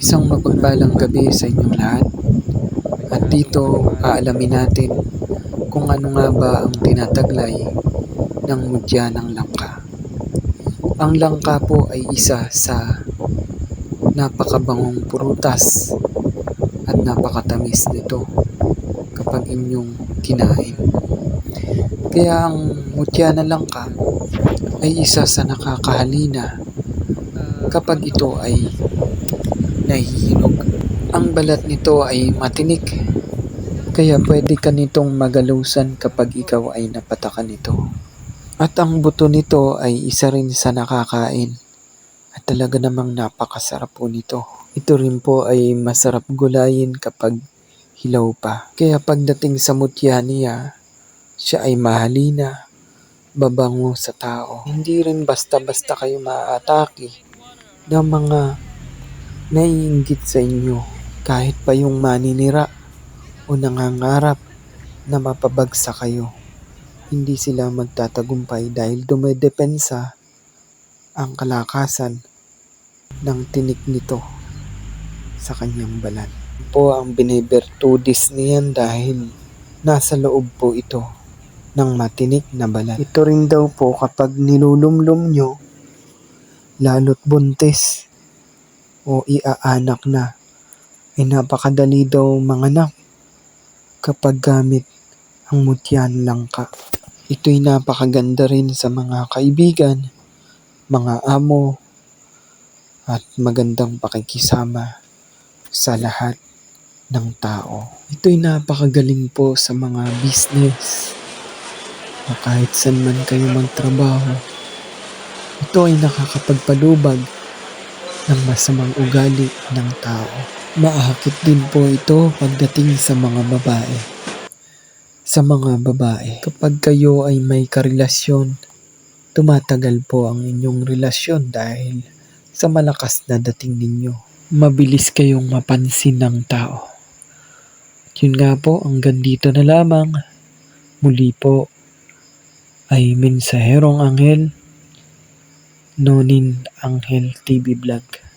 Isang mapagpalang gabi sa inyong lahat. At dito, aalamin natin kung ano nga ba ang tinataglay ng mudya ng langka. Ang langka po ay isa sa napakabangong prutas at napakatamis nito kapag inyong kinain. Kaya ang mutya ng langka ay isa sa nakakahalina kapag ito ay nahihinog. Ang balat nito ay matinik, kaya pwede ka nitong magalusan kapag ikaw ay napatakan nito. At ang buto nito ay isa rin sa nakakain at talaga namang napakasarap po nito. Ito rin po ay masarap gulayin kapag hilaw pa. Kaya pagdating sa mutya niya, siya ay mahalina, babango sa tao. Hindi rin basta-basta kayo maaatake ng mga naiinggit sa inyo kahit pa yung maninira o nangangarap na mapabagsak kayo. Hindi sila magtatagumpay dahil dumedepensa ang kalakasan ng tinik nito sa kanyang balat. Po ang binibertudis niyan dahil nasa loob po ito ng matinik na balat. Ito rin daw po kapag nilulumlum nyo, lalo't buntis o iaanak na, ay napakadali daw manganak kapag gamit ang mutyan langka. Ito'y napakaganda rin sa mga kaibigan, mga amo, at magandang pakikisama sa lahat ng tao. Ito'y napakagaling po sa mga business o kahit saan man kayo magtrabaho. Ito ay nakakapagpalubag ng masamang ugali ng tao. Maahakit din po ito pagdating sa mga babae. Sa mga babae, kapag kayo ay may karelasyon, tumatagal po ang inyong relasyon dahil sa malakas na dating ninyo. Mabilis kayong mapansin ng tao. At yun nga po, hanggang dito na lamang. Muli po ay Mensaherong Anghel, Nonin Anghel TV Vlog.